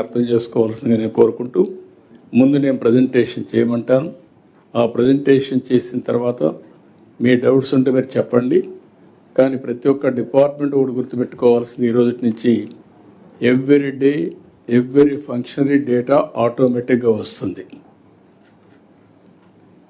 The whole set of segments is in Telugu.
అర్థం చేసుకోవాల్సిందిగా నేను కోరుకుంటూ ముందు నేను ప్రజెంటేషన్ చేయమంటాను. ఆ ప్రజెంటేషన్ చేసిన తర్వాత మీ డౌట్స్ ఉంటే మీరు చెప్పండి. కానీ ప్రతి ఒక్క డిపార్ట్మెంట్ కూడా గుర్తుపెట్టుకోవాల్సింది ఈ రోజు నుంచి every day every functionary data ఆటోమేటిక్గా వస్తుంది.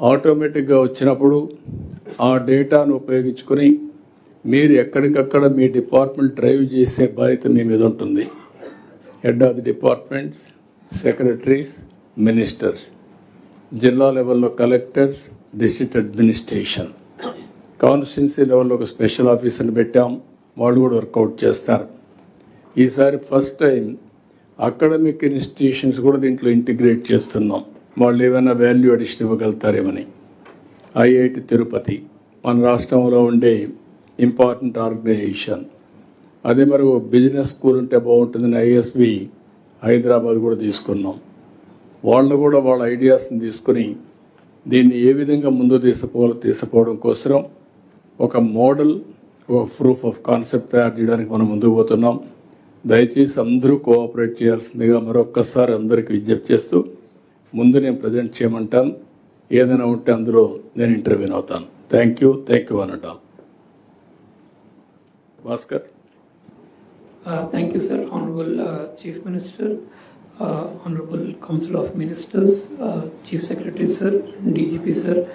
ఆటోమేటిక్గా వచ్చినప్పుడు ఆ డేటాను ఉపయోగించుకొని మీరు ఎక్కడికక్కడ మీ డిపార్ట్మెంట్ డ్రైవ్ చేసే బాధ్యత మీ మీద ఉంటుంది. Head of the departments secretaries ministers జిల్లా లెవెల్లో కలెక్టర్స్ డిస్ట్రిక్ట్ అడ్మినిస్ట్రేషన్. కాన్స్టిట్యున్సీ లెవెల్లో ఒక స్పెషల్ ఆఫీసర్ని పెట్టాం. వాళ్ళు కూడా వర్కౌట్ చేస్తారు. ఈసారి ఫస్ట్ టైం అకాడమిక్ ఇన్స్టిట్యూషన్స్ కూడా దీంట్లో ఇంటిగ్రేట్ చేస్తున్నాం. వాళ్ళు ఏమైనా వాల్యూ అడిషన్ ఇవ్వగలుగుతారేమని. ఐఐటి తిరుపతి. మన రాష్ట్రంలో ఉండే ఇంపార్టెంట్ ఆర్గనైజేషన్. అదే మరి బిజినెస్ స్కూల్ ఉంటే బాగుంటుందని ఐఎస్బి హైదరాబాద్ కూడా తీసుకున్నాం. వాళ్ళు కూడా వాళ్ళ ఐడియాస్ని తీసుకుని దీన్ని ఏ విధంగా ముందు తీసుకోవాలో తీసుకోవడం కోసం ఒక మోడల్ ఒక ప్రూఫ్ ఆఫ్ కాన్సెప్ట్ తయారు చేయడానికి మనం ముందుకు పోతున్నాం. దయచేసి అందరూ కోఆపరేట్ చేయాల్సిందిగా మరొక్కసారి అందరికీ విజ్ఞప్తి చేస్తూ ముందు నేను ప్రజెంట్ చేయమంటాను. ఏదైనా ఉంటే అందులో నేను ఇంటర్వ్యూన్ అవుతాను. థ్యాంక్ యూ థ్యాంక్ యూ అనటం. Bhaskar. Uh, Thank you, sir. Honorable uh, Chief Minister, uh, Honorable Council of Ministers, uh, Chief Secretary, sir, DGP, sir,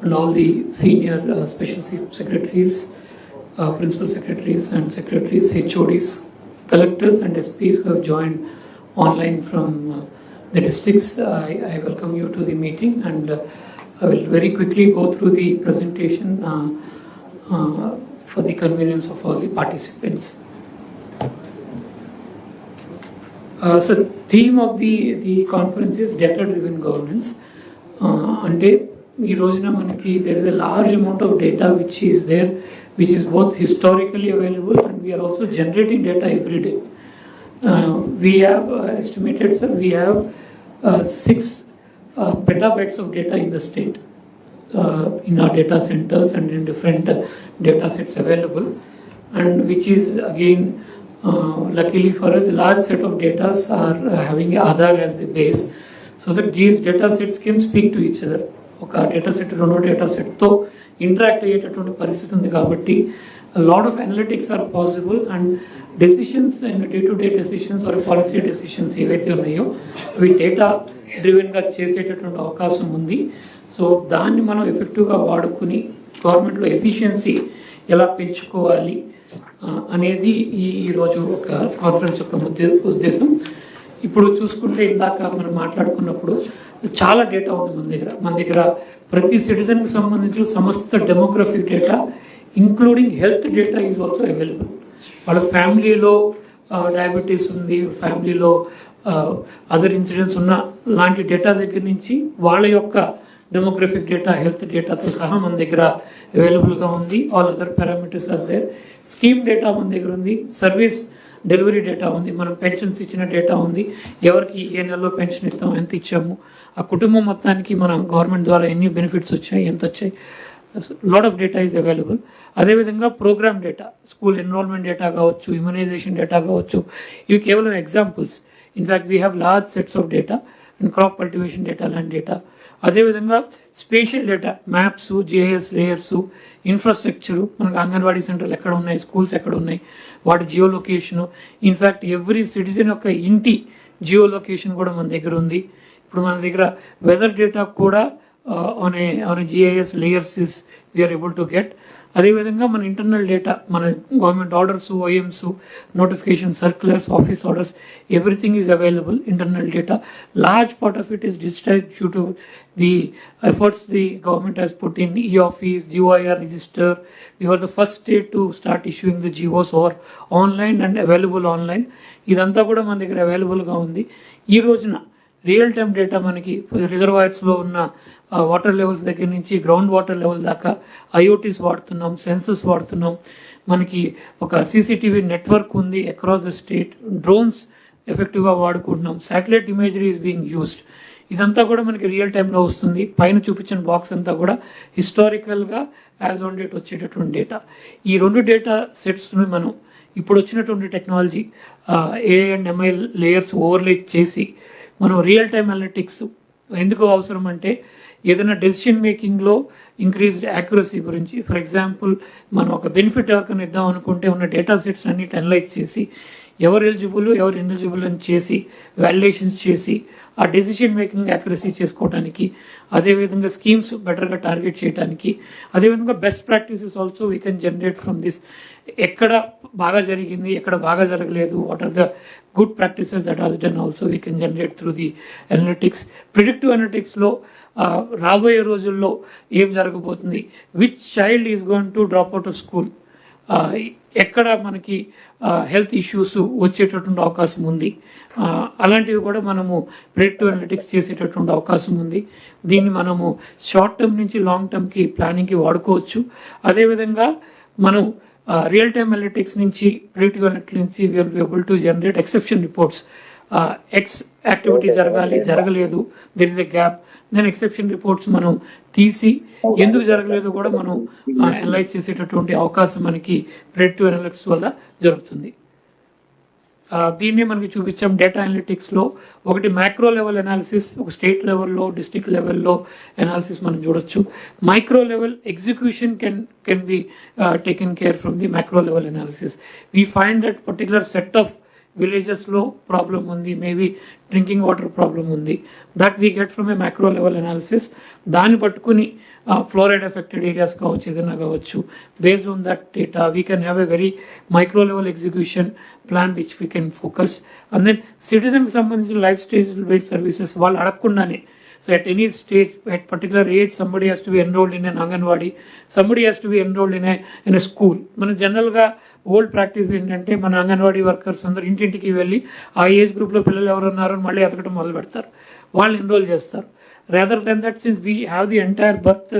and all the senior uh, special secretaries, uh, principal secretaries and secretaries, HODs, collectors and SPs who have joined online from uh, the districts. I I welcome you to the meeting and uh, I will very quickly go through the presentation uh, uh, for the convenience of all the participants. Uh, so theme of the the conference is data driven governance uh, అంటే ఈ రోజున మనకి there is a large amount of data which is there which is both historically available and we are also generating data every day uh, we have uh, estimated sir we have uh, 6 uh, petabytes of data in the state uh, in our data centers and in different uh, data sets available and which is again uh, Uh, luckily for us large set of data are uh, having Aadhaar as the base. So that these data sets can speak to each other. ఒక డేటా సెట్ రెండో డేటా సెట్తో ఇంటరాక్ట్ అయ్యేటటువంటి పరిస్థితి ఉంది కాబట్టి lot of analytics are possible and decisions and day to day decisions or policy decisions ఏవైతే ఉన్నాయో అవి డేటా డ్రివెన్గా చేసేటటువంటి అవకాశం ఉంది. సో దాన్ని మనం ఎఫెక్టివ్గా వాడుకుని గవర్నమెంట్లో ఎఫిషియన్సీ ఎలా పెంచుకోవాలి అనేది ఈ ఈరోజు ఒక కాన్ఫరెన్స్ యొక్క ఉద్దేశం. ఇప్పుడు చూసుకుంటే ఇందాక మనం మాట్లాడుకున్నప్పుడు చాలా డేటా ఉంది మన దగ్గర. మన దగ్గర ప్రతి సిటిజన్కి సంబంధించిన సమస్త demographic data including health data is also available వాళ్ళ ఫ్యామిలీలో డయాబెటీస్ ఉంది ఫ్యామిలీలో అదర్ ఇన్సిడెంట్స్ ఉన్న లాంటి డేటా దగ్గర నుంచి వాళ్ళ యొక్క డెమోగ్రఫిక్ డేటా హెల్త్ డేటాతో సహా మన దగ్గర అవైలబుల్గా ఉంది. All other parameters are there scheme data మన దగ్గర ఉంది సర్వీస్ డెలివరీ డేటా ఉంది మనం పెన్షన్స్ ఇచ్చిన డేటా ఉంది ఎవరికి ఏ నెలలో పెన్షన్ ఇస్తాం ఎంత ఇచ్చాము ఆ కుటుంబం మొత్తానికి మనం గవర్నమెంట్ ద్వారా ఎన్ని బెనిఫిట్స్ వచ్చాయి ఎంత వచ్చాయి lot of data is available. అదేవిధంగా program data school enrolment data కావచ్చు ఇమ్యునైజేషన్ డేటా కావచ్చు ఇవి కేవలం examples. In fact we have large sets of data and crop cultivation data land data అదేవిధంగా spatial data maps GIS layers infrastructure మనకు అంగన్వాడీ సెంటర్లు ఎక్కడ ఉన్నాయి స్కూల్స్ ఎక్కడ ఉన్నాయి వాటి geo location in fact every citizen యొక్క ఇంటి జియో లొకేషన్ కూడా మన దగ్గర ఉంది. ఇప్పుడు మన దగ్గర వెదర్ డేటా కూడా on a on GIS layers is we're able to get అదేవిధంగా మన ఇంటర్నల్ డేటా మన government orders OMs notification circulars office orders everything is available internal data large part of it is digitise due to the efforts the government has put in e-office, GOIR register. We were the first state to start issuing the GOs or online and available online. ఇదంతా కూడా మన దగ్గర అవైలబుల్గా ఉంది ఈ రోజున రియల్ టైం డేటా మనకి రిజర్వాయర్స్లో ఉన్న వాటర్ లెవెల్స్ దగ్గర నుంచి గ్రౌండ్ వాటర్ లెవెల్ దాకా ఐఓటీస్ వాడుతున్నాం సెన్సర్స్ వాడుతున్నాం. మనకి ఒక సీసీటీవీ నెట్వర్క్ ఉంది అక్రాస్ ద స్టేట్ డ్రోన్స్ ఎఫెక్టివ్గా వాడుకుంటున్నాం. Satellite imagery is being used ఇదంతా కూడా మనకి రియల్ టైంలో వస్తుంది. పైన చూపించిన బాక్స్ అంతా కూడా హిస్టారికల్గా యాజ్ ఆన్ డేట్ వచ్చేటటువంటి డేటా ఈ రెండు డేటా సెట్స్ని మనం ఇప్పుడు వచ్చినటువంటి technology AI and ML layers overlay చేసి మనం రియల్ టైం అనలిటిక్స్ ఎందుకు అవసరం అంటే ఏదైనా డెసిషన్ మేకింగ్లో ఇంక్రీజ్డ్ యాక్యురసీ గురించి. ఫర్ ఎగ్జాంపుల్ మనం ఒక బెనిఫిట్ ఎవరికైనా ఇద్దాం అనుకుంటే ఉన్న డేటా సెట్స్ అన్ని అనలైజ్ చేసి ఎవరు ఎలిజిబుల్ ఎవరు ఎలిజిబుల్ అని చేసి వాల్యుయేషన్స్ చేసి ఆ డెసిషన్ మేకింగ్ యాక్యురసీ చేసుకోవడానికి అదేవిధంగా స్కీమ్స్ బెటర్గా టార్గెట్ చేయడానికి అదేవిధంగా best practices also we can generate from this ఎక్కడ బాగా జరిగింది ఎక్కడ బాగా జరగలేదు what are the good practices that has done also we can generate through the analytics predictive అనలిటిక్స్లో రాబోయే రోజుల్లో ఏం జరగబోతుంది? Which child is going to drop out of school ఎక్కడ మనకి హెల్త్ ఇష్యూస్ వచ్చేటటువంటి అవకాశం ఉంది. అలాంటివి కూడా మనము ప్రిడిక్టివ్ అనలిటిక్స్ చేసేటటువంటి అవకాశం ఉంది. దీన్ని మనము షార్ట్ టర్మ్ నుంచి లాంగ్ టర్మ్కి ప్లానింగ్కి వాడుకోవచ్చు. అదేవిధంగా మనం రియల్ టైమ్ అనలిటిక్స్ నుంచి ప్రిడిక్టివ్ అనలిటిక్స్ నుంచి we're be able to generate exception reports X activity జరగాలి జరగలేదు. There is a gap then exception reports మనం తీసి ఎందుకు జరగలేదు కూడా మనం అనలైజ్ చేసేటటువంటి అవకాశం మనకి ప్రెడిక్టివ్ అనలిటిక్స్ వల్ల జరుగుతుంది. దీన్నే మనకి చూపించాం డేటా అనలిటిక్స్లో ఒకటి మ్యాక్రో లెవెల్ అనాలిసిస్ ఒక స్టేట్ లెవెల్లో డిస్ట్రిక్ట్ లెవెల్లో అనాలిసిస్ మనం చూడొచ్చు. Micro level execution can can be taken care from the macro level analysis we find that particular set of విలేజెస్లో ప్రాబ్లం ఉంది మేబీ డ్రింకింగ్ వాటర్ ప్రాబ్లం ఉంది. That we get from a macro level analysis దాన్ని పట్టుకుని ఫ్లోరైడ్ ఎఫెక్టెడ్ ఏరియాస్ కావచ్చు ఏదైనా కావచ్చు based on that data we can have a very micro level execution plan which we can focus and then సిటిజన్కి సంబంధించిన లైఫ్ స్టేజ్ బేస్డ్ సర్వీసెస్ వాళ్ళు అడగకుండానే So at any stage, at particular age, somebody has to be enrolled in an anganwadi somebody has to be enrolled in a in a school మన జనరల్గా ఓల్డ్ ప్రాక్టీస్ ఏంటంటే మన అంగన్వాడీ వర్కర్స్ అందరు ఇంటింటికి వెళ్ళి ఆ ఏజ్ గ్రూప్లో పిల్లలు ఎవరు ఉన్నారో మళ్ళీ ఎతకడం మొదలు పెడతారు వాళ్ళు ఎన్రోల్ చేస్తారు rather than that since we have the entire birth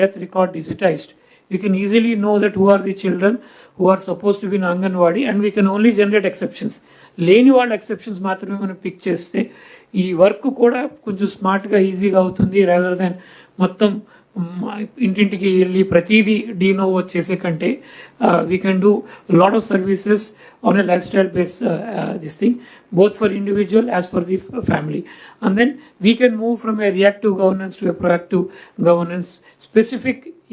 death record digitised we can easily know that who are the children who are supposed to be in Anganwadi and we can only generate exceptions లేని వాళ్ళ ఎక్సెప్షన్స్ మాత్రమే మనం పిక్ చేస్తే ఈ వర్క్ కూడా కొంచెం స్మార్ట్గా ఈజీగా అవుతుంది రాదర్ దాన్ మొత్తం మ్, ఇంటింటికి వెళ్ళి ప్రతిదీ డీనోవో చేసే కంటే we can do lot of services on a life style base this thing both for individual as for the f- family. And then we can move from a reactive governance to a proactive governance.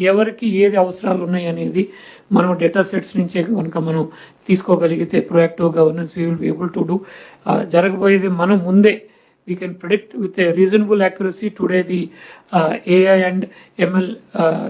ఎవరికి ఏది అవసరాలు ఉన్నాయి అనేది మనం డేటా సెట్స్ నుంచే కనుక మనం తీసుకోగలిగితే proactive governance we will able to do జరగబోయేది మనం ముందే we can predict with a reasonable accuracy today the AI and ML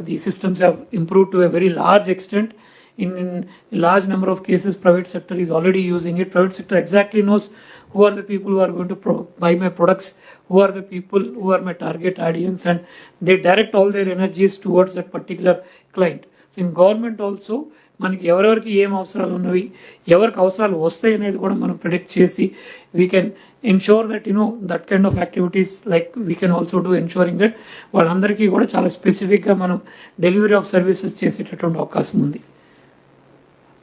the systems have improve to a very large extent in in large number of cases private sector is already using it private sector exactly knows who are the people who are going to pro- buy my products, who are the people who are my target audience, and they direct all their energies towards that particular client. So in government also, మనకి ఎవరెవరికి ఏం అవసరాలు ఉన్నవి ఎవరికి అవసరాలు వస్తాయి అనేది కూడా మనం ప్రిడిక్ట్ చేసి we can ensure that you know that kind of activities like we can also do ensuring that వాళ్ళందరికీ కూడా చాలా స్పెసిఫిక్గా మనం డెలివరీ ఆఫ్ సర్వీసెస్ చేసేటటువంటి అవకాశం ఉంది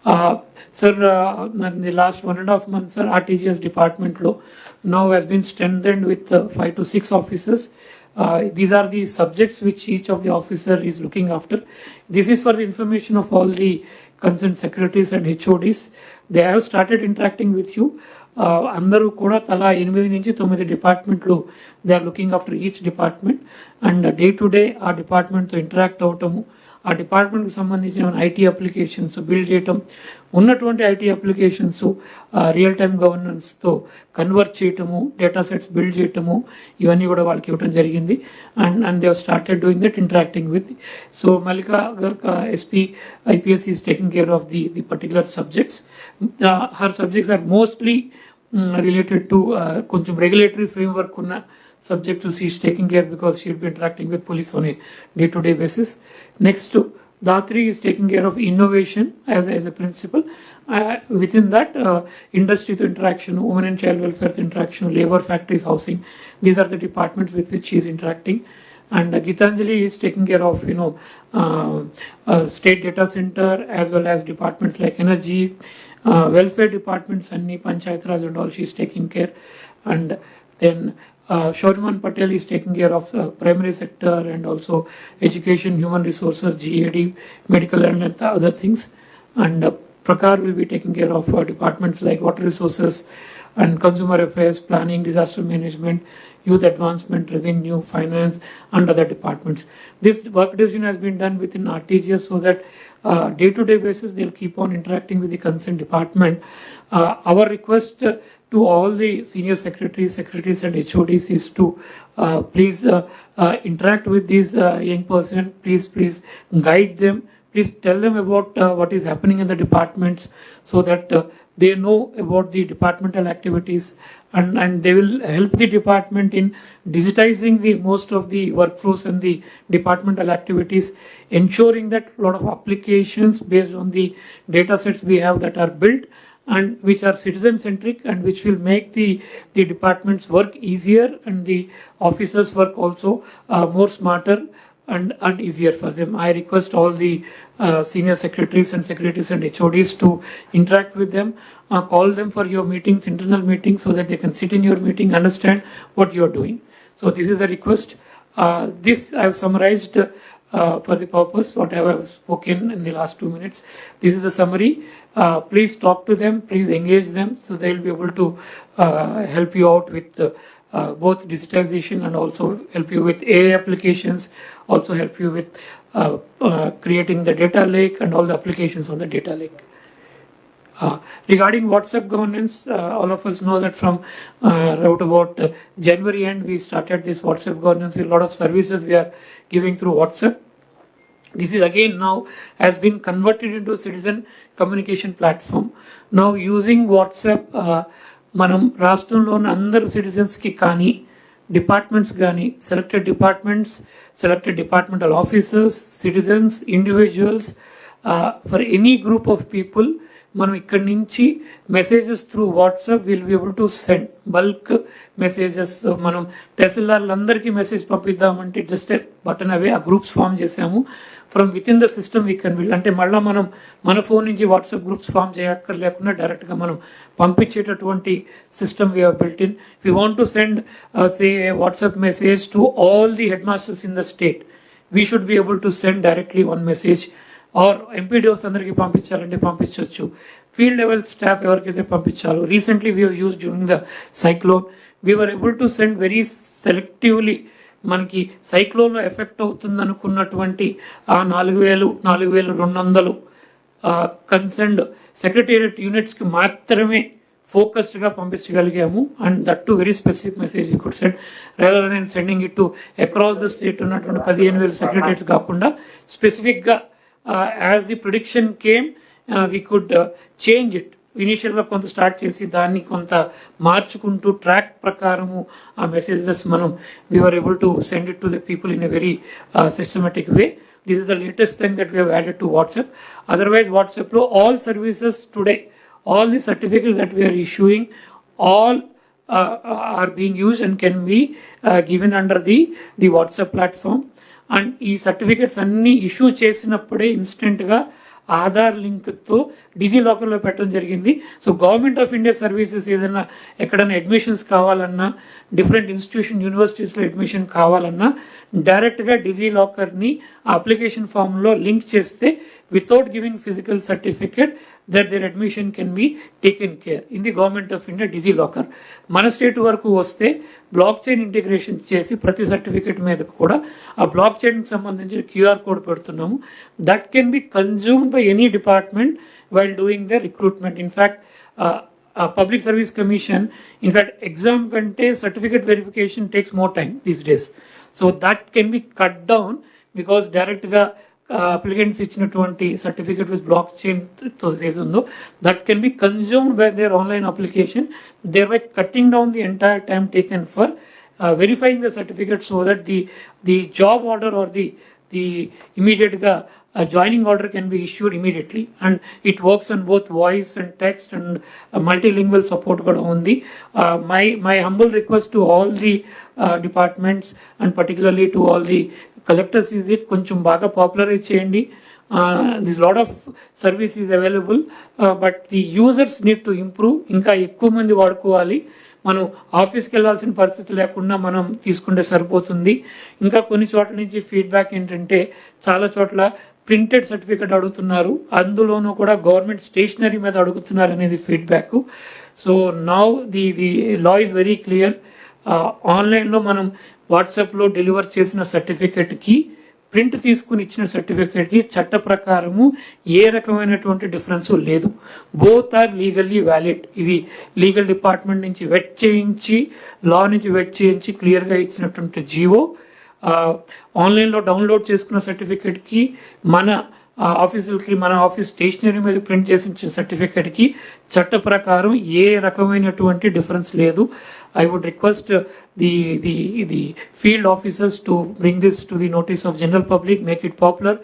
sir sir, uh, in the last one and a half months, sir, RTGS department law now has been strengthened with five to six officers. These are the subjects which each of the officer is looking after. This is for the information of all the concerned secretaries and HODs. They have started interacting with you. Uh, అందరూ కూడా తలా ఎనిమిది నుంచి తొమ్మిది డిపార్ట్మెంట్లు they are looking after each department and day to day ఆ డిపార్ట్మెంట్తో ఇంటరాక్ట్ అవటము ఆ డిపార్ట్మెంట్కి సంబంధించిన ఐటీ అప్లికేషన్స్ బిల్డ్ చేయటం ఉన్నటువంటి ఐటీ అప్లికేషన్స్ రియల్ టైమ్ గవర్నెన్స్తో కన్వర్ట్ చేయటము డేటా సెట్స్ బిల్డ్ చేయటము ఇవన్నీ కూడా వాళ్ళకి ఇవ్వడం జరిగింది. And and they started doing that interacting with. So Mallika SP IPS is taking care of the the particular subjects. Her subjects are mostly related to కొంచెం రెగ్యులేటరీ ఫ్రేమ్వర్క్ ఉన్న subject to she is taking care because she'll be interacting with police on a day-to-day basis. Next, to Datri is taking care of innovation as, as a principle. Uh, within that, uh, industry to interaction, women and child welfare to interaction, labor factories, housing. These are the departments with which she is interacting. And uh, Gitanjali is taking care of, you know, uh, uh, state data center as well as departments like energy, uh, welfare departments, and Panchayat Raj and all. She is taking care. And then uh, Shoriman Patel is taking care of primary sector and also education, human resources, GAD, medical and the other things. And uh, Prakar will be taking care of uh, departments like water resources and consumer affairs, planning, disaster management, youth advancement, revenue, finance, and other departments. This work division has been done within RTGS so that uh, day-to-day basis they'll keep on interacting with the concerned department. Uh, our request uh, to all the senior secretaries, secretaries, and HODs is to uh, please uh, uh, interact with these uh, young person. Please, please guide them. Please tell them about uh, what is happening in the departments so that uh, they know about the departmental activities and, and they will help the department in digitizing the most of the workflows and the departmental activities, ensuring that a lot of applications based on the data sets we have that are built and which are citizen centric and which will make the the department's work easier and the officers work also uh, more smarter and, and easier for them. I request all the uh, senior secretaries and secretaries and HODs to interact with them, uh, call them for your meetings, internal meetings, so that they can sit in your meeting, understand what you are doing. So this is a request. Uh, this I have summarized uh, for the purpose what I have spoken in the last two minutes. This is a summary. Uh, please talk to them. Please engage them so they will be able to uh, help you out with. Uh, uh, both digitization and also help you with AI applications, also help you with uh, uh, creating the data lake and all the applications on the data lake. Uh, regarding WhatsApp governance, uh, all of us know that from uh, right about uh, January end, we started this WhatsApp governance with a lot of services we are giving through WhatsApp. This is again now has been converted into a citizen communication platform. Now using WhatsApp, uh, మనం రాష్ట్రంలోని అందరు సిటిజన్స్కి కానీ డిపార్ట్మెంట్స్ కానీ selected departments selected departmental officers citizens individuals for any group of people మనం ఇక్కడి నుంచి messages through WhatsApp will be able to send bulk messages మనం తహసీల్దార్లందరికీ మెసేజ్ పంపిద్దామంటే జస్ట్ బటన్ అవే ఆ గ్రూప్స్ ఫామ్ చేసాము from with in the system we can will అంటే మళ్ళీ మనం మన ఫోన్ నుంచి వాట్సాప్ గ్రూప్స్ ఫామ్ చేయక్కర్లేకుండా డైరెక్ట్గా మనం పంపించేటటువంటి system we have built in we want to send say WhatsApp message to all the head masters in the state we should be able to send directly one message or MPDOs అందరికీ పంపించాలంటే పంపించవచ్చు. ఫీల్డ్ లెవెల్ స్టాఫ్ ఎవరికైతే పంపించాలో. Recently we use during the cyclone we're able to send very selectively మనకి సైక్లోన్లో ఎఫెక్ట్ అవుతుంది అనుకున్నటువంటి ఆ నాలుగు వేలు నాలుగు వేలు రెండు వందలు కన్సర్న్డ్ సెక్రటేరియట్ యూనిట్స్కి మాత్రమే ఫోకస్డ్గా పంపించగలిగాము. And that to very specific message you could send rather than sending it to across the state ఉన్నటువంటి పదిహేను వేల సెక్రటరీస్ కాకుండా స్పెసిఫిక్గా as the prediction came we could change it ఇనీషియల్గా కొంత స్టార్ట్ చేసి దాన్ని కొంత మార్చుకుంటూ ట్రాక్ ప్రకారము ఆ మెసేజెస్ మనం we're able to send it to the people in a very systematic way this is the latest thing that we added to WhatsApp otherwise వాట్సాప్లో all services today all the certificates that we're issuing all are being are and can and given under the the WhatsApp platform and ఈ సర్టిఫికెట్స్ అన్ని ఇష్యూ చేసినప్పుడే ఇన్స్టెంట్గా ఆధార్ లింక్తో డిజీ లాకర్లో పెట్టడం జరిగింది. So government of India services ఏదైనా ఎక్కడైనా అడ్మిషన్స్ కావాలన్నా డిఫరెంట్ ఇన్స్టిట్యూషన్ యూనివర్సిటీస్లో అడ్మిషన్ కావాలన్నా డైరెక్ట్గా డిజీ లాకర్ని అప్లికేషన్ ఫామ్లో లింక్ చేస్తే without giving physical certificate that there admission can be taken care in the government of India DigiLocker మన స్టేట్ వరకు వస్తే బ్లాక్ చైన్ ఇంటిగ్రేషన్ చేసి ప్రతి సర్టిఫికేట్ మీద కూడా ఆ బ్లాక్ చైన్కి సంబంధించిన క్యూఆర్ కోడ్ పెడుతున్నాము. That can be consumed by any department while doing the recruitment in fact public service commission in fact exam కంటే certificate verification takes more time these days so that can be cut down because డైరెక్ట్గా అప్లికెంట్స్ ఇచ్చినటువంటి సర్టిఫికేట్ విత్ బ్లాక్ చైన్తో ఉందో that can be consumed by their online application there by cutting down the entire time taken for verifying the certificate so that the the job order or the the ఇమీడియట్గా joining order can be issued immediately and it works on both voice and text and multilingual support కూడా ఉంది. My my humble request to all the departments and particularly to all the collectors is it కొంచెం బాగా పాపులరైజ్ చేయండి. This lot of service is available but the users need to improve ఇంకా ఎక్కువ మంది వాడుకోవాలి. మనం ఆఫీస్కి వెళ్ళాల్సిన పరిస్థితి లేకుండా మనం తీసుకుంటే సరిపోతుంది. ఇంకా కొన్ని చోట్ల నుంచి ఫీడ్బ్యాక్ ఏంటంటే చాలా చోట్ల ప్రింటెడ్ సర్టిఫికెట్ అడుగుతున్నారు. అందులోనూ కూడా గవర్నమెంట్ స్టేషనరీ మీద అడుగుతున్నారు అనేది feedback so now the the law is very clear ఆన్లైన్లో మనం వాట్సాప్లో డెలివర్ చేసిన సర్టిఫికెట్కి ప్రింట్ తీసుకుని ఇచ్చిన సర్టిఫికేట్కి చట్ట ప్రకారము ఏ రకమైనటువంటి డిఫరెన్స్ లేదు. బోత్ ఆర్ లీగల్లీ వ్యాలిడ్ ఇది లీగల్ డిపార్ట్మెంట్ నుంచి వెట్ చేయించి లా నుంచి వెట్ చేయించి క్లియర్గా ఇచ్చినటువంటి జీవో. ఆన్లైన్లో డౌన్లోడ్ చేసుకున్న సర్టిఫికేట్కి మన ఆ ఆఫీసులకి మన ఆఫీస్ స్టేషనరీ మీద ప్రింట్ చేసిన సర్టిఫికేట్కి చట్ట ప్రకారం ఏ రకమైనటువంటి డిఫరెన్స్ లేదు. I would request the the the field officers to bring this to the notice of general public make it popular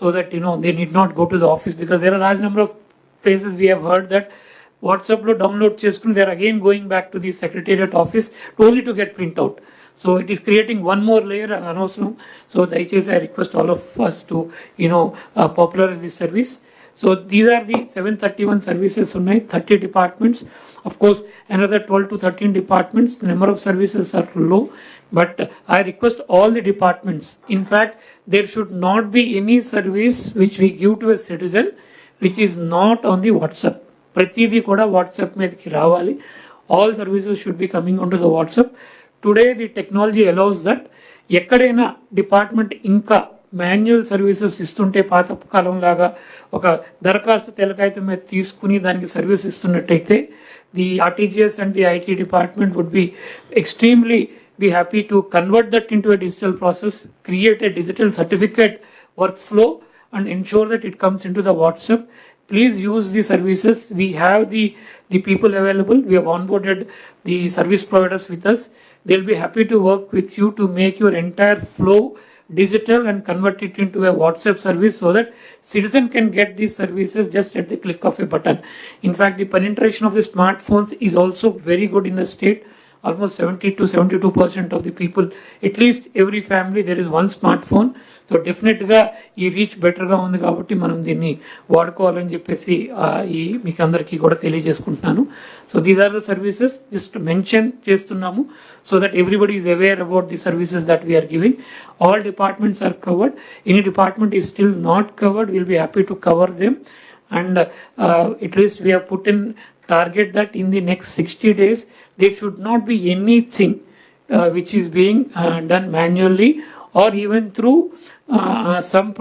so that you know they need not go to the office because there are large number of places we heard that వాట్సాప్లో డౌన్లోడ్ చేసుకుని they are again going back to the secretariat office only to get print out so it is creating one more layer అనవసరం సో దయచేసి I request all of us to you know popular this service so these are the seven thirty one services ఉన్నాయి thirty departments of course another 12 to 13 departments the number of services are low but i request all the departments in fact there should not be any service which we give to a citizen which is not on the whatsapp ప్రతిదీ కూడా వాట్సాప్ మీదకి రావాలి all services should be coming on to the WhatsApp today the technology allows that ఎక్కడైనా డిపార్ట్మెంట్ ఇంకా మాన్యువల్ సర్వీసెస్ ఇస్తుంటే పాత కాలం లాగా ఒక దరఖాస్తు తెలకాయితం మీద తీసుకుని దానికి service ఇస్తున్నట్టయితే the RTGS and the IT department would be extremely be happy to convert that in a digital process create a digital certificate workflow and ensure that it comes into the WhatsApp please use the services we have the the people available we onboarded the service providers with us They'll be happy to work with you to make your entire flow digital and convert it into a WhatsApp service so that citizen can get these services just at the click of a button. In fact, the penetration of the smartphones is also very good in the state almost 70 to 72 percent of the people at least every family there is one smartphone. So డెఫినెట్గా ఈ రీచ్ బెటర్గా ఉంది కాబట్టి మనం దీన్ని వాడుకోవాలని చెప్పేసి ఈ మీకు అందరికీ కూడా తెలియజేసుకుంటున్నాను. So these are the services just mention చేస్తున్నాము so that everybody is aware about the services that we're giving all departments are covered any department is still not covered will be happy to cover them and uh, at least in target that in the next 60 days there should not be anything uh, which is being uh, done manually or even through uh, uh, some